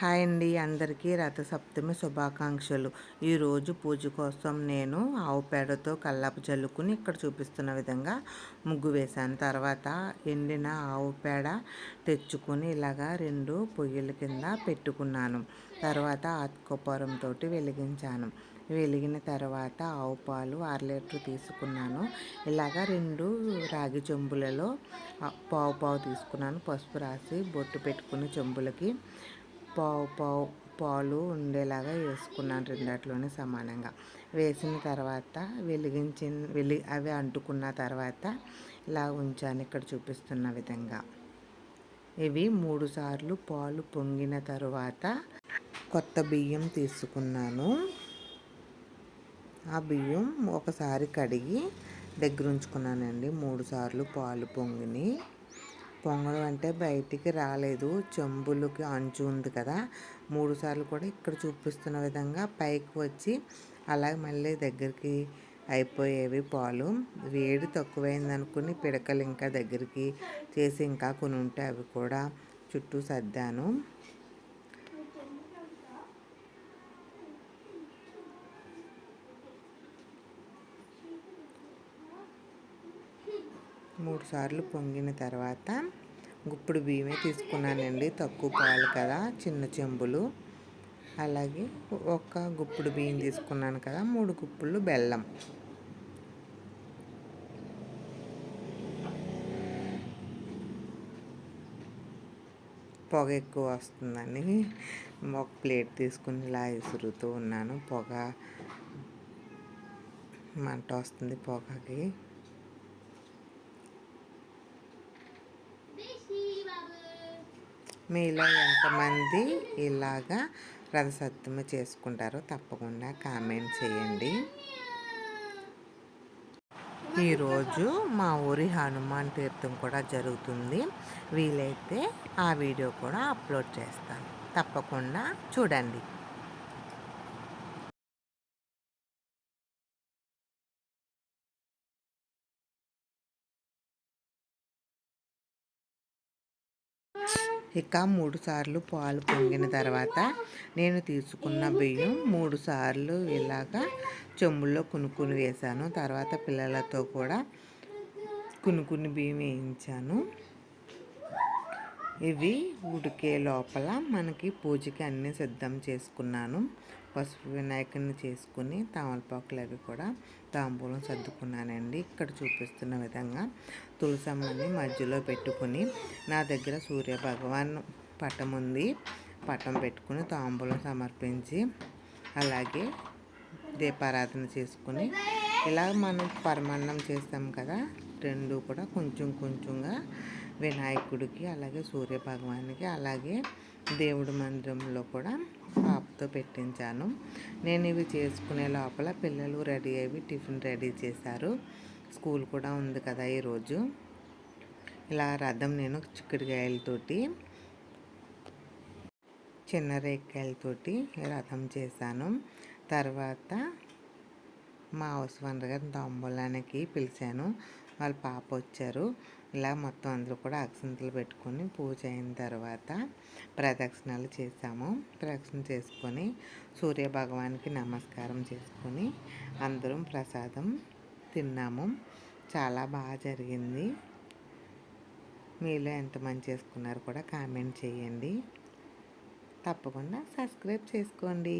Hi అండి అందరికీ రథసప్తమి శుభాకాంక్షలు. ఈరోజు పూజ కోసం నేను ఆవు పేడతో కల్లాపు చల్లుకుని ఇక్కడ చూపిస్తున్న విధంగా ముగ్గు వేశాను. తర్వాత ఎండిన ఆవు పేడ తెచ్చుకొని ఇలాగా రెండు పొయ్యిల కింద పెట్టుకున్నాను. తర్వాత ఆత్కోపరంతో వెలిగించాను. వెలిగిన తర్వాత ఆవు పాలు అర లీటర్ తీసుకున్నాను. ఇలాగ రెండు రాగి చెంబులలో పావు పావు తీసుకున్నాను. పసుపు రాసి బొట్టు పెట్టుకుని చెంబులకి పావు పావు పాలు ఉండేలాగా వేసుకున్నాను రెండట్లోనే సమానంగా. వేసిన తర్వాత వెలిగించిన వెలి అవి అంటుకున్న తర్వాత ఇలా ఉంచాను ఇక్కడ చూపిస్తున్న విధంగా. ఇవి మూడు సార్లు పాలు పొంగిన తర్వాత కొత్త బియ్యం తీసుకున్నాను. ఆ బియ్యం ఒకసారి కడిగి దగ్గర ఉంచుకున్నానండి మూడు సార్లు పాలు పొంగిని. పొంగడం అంటే బయటికి రాలేదు. చెంబులకి అంచు ఉంది కదా. మూడు సార్లు కూడా ఇక్కడ చూపిస్తున్న విధంగా పైకి వచ్చి అలాగే మళ్ళీ దగ్గరికి అయిపోయేవి పాలు. వేడి తక్కువైంది అనుకుని పిడకలు ఇంకా దగ్గరికి చేసి ఇంకా కొన్ని ఉంటే అవి కూడా చుట్టూ సర్దాను. మూడు సార్లు పొంగిన తర్వాత గుప్పుడు బియ్యమే తీసుకున్నానండి. తక్కువ పాలు కదా చిన్న చెంబులు. అలాగే ఒక గుప్పుడు బియ్యం తీసుకున్నాను కదా మూడు గుప్పులు బెల్లం. పొగ ఎక్కువ వస్తుందని ఒక ప్లేట్ తీసుకుని ఇలా విసురుతూ ఉన్నాను. పొగ మంట వస్తుంది పొగకి. మీలో ఎంతమంది ఇలాగా రథసప్తమి చేసుకుంటారో తప్పకుండా కామెంట్ చేయండి. ఈరోజు మా ఊరి హనుమాన్ తీర్థం కూడా జరుగుతుంది. వీలైతే ఆ వీడియో కూడా అప్లోడ్ చేస్తాను. తప్పకుండా చూడండి. ఇక మూడు సార్లు పాలు పొంగిన తర్వాత నేను తీసుకున్న బియ్యం మూడు సార్లు ఇలాగా చెంబుల్లో కొనుక్కుని వేశాను. తర్వాత పిల్లలతో కూడా కొనుక్కుని బియ్యం వేయించాను. ఇవి ఉడికే లోపల మనకి పూజకి అన్నీ సిద్ధం చేసుకున్నాను. పసుపు వినాయకుడిని చేసుకుని తామలపాకులు అవి కూడా తాంబూలం సర్దుకున్నానండి. ఇక్కడ చూపిస్తున్న విధంగా తులసమ్మని మధ్యలో పెట్టుకుని నా దగ్గర సూర్య భగవాన్ పటం ఉంది. పటం పెట్టుకుని తాంబూలం సమర్పించి అలాగే దీపారాధన చేసుకుని ఇలా మనం పరమాన్నం చేస్తాం కదా. రెండు కూడా కొంచెం కొంచెంగా వినాయకుడికి అలాగే సూర్య భగవానికి అలాగే దేవుడి మందిరంలో కూడా పాపతో పెట్టించాను. నేను ఇవి చేసుకునే లోపల పిల్లలు రెడీ అయ్యి టిఫిన్ రెడీ చేశారు. స్కూల్ కూడా ఉంది కదా ఈరోజు. ఇలా రథం నేను చిక్కుడుకాయలతోటి చిన్న రేక్కాయలతోటి రథం చేశాను. తర్వాత మా హౌస్ వండర్ గారిని తాంబూలానికి పిలిచాను. వాళ్ళ పాప వచ్చారు. ఇలా మొత్తం అందరూ కూడా అక్షంతలు పెట్టుకొని పూజ అయిన తర్వాత ప్రదక్షిణలు చేసాము ప్రదక్షిణ చేసుకొని సూర్య భగవానికి నమస్కారం చేసుకొని అందరం ప్రసాదం తిన్నాము. చాలా బాగా జరిగింది. మీలో ఎంతమంది చేసుకున్నారు కూడా కామెంట్ చేయండి. తప్పకుండా సబ్స్క్రైబ్ చేసుకోండి.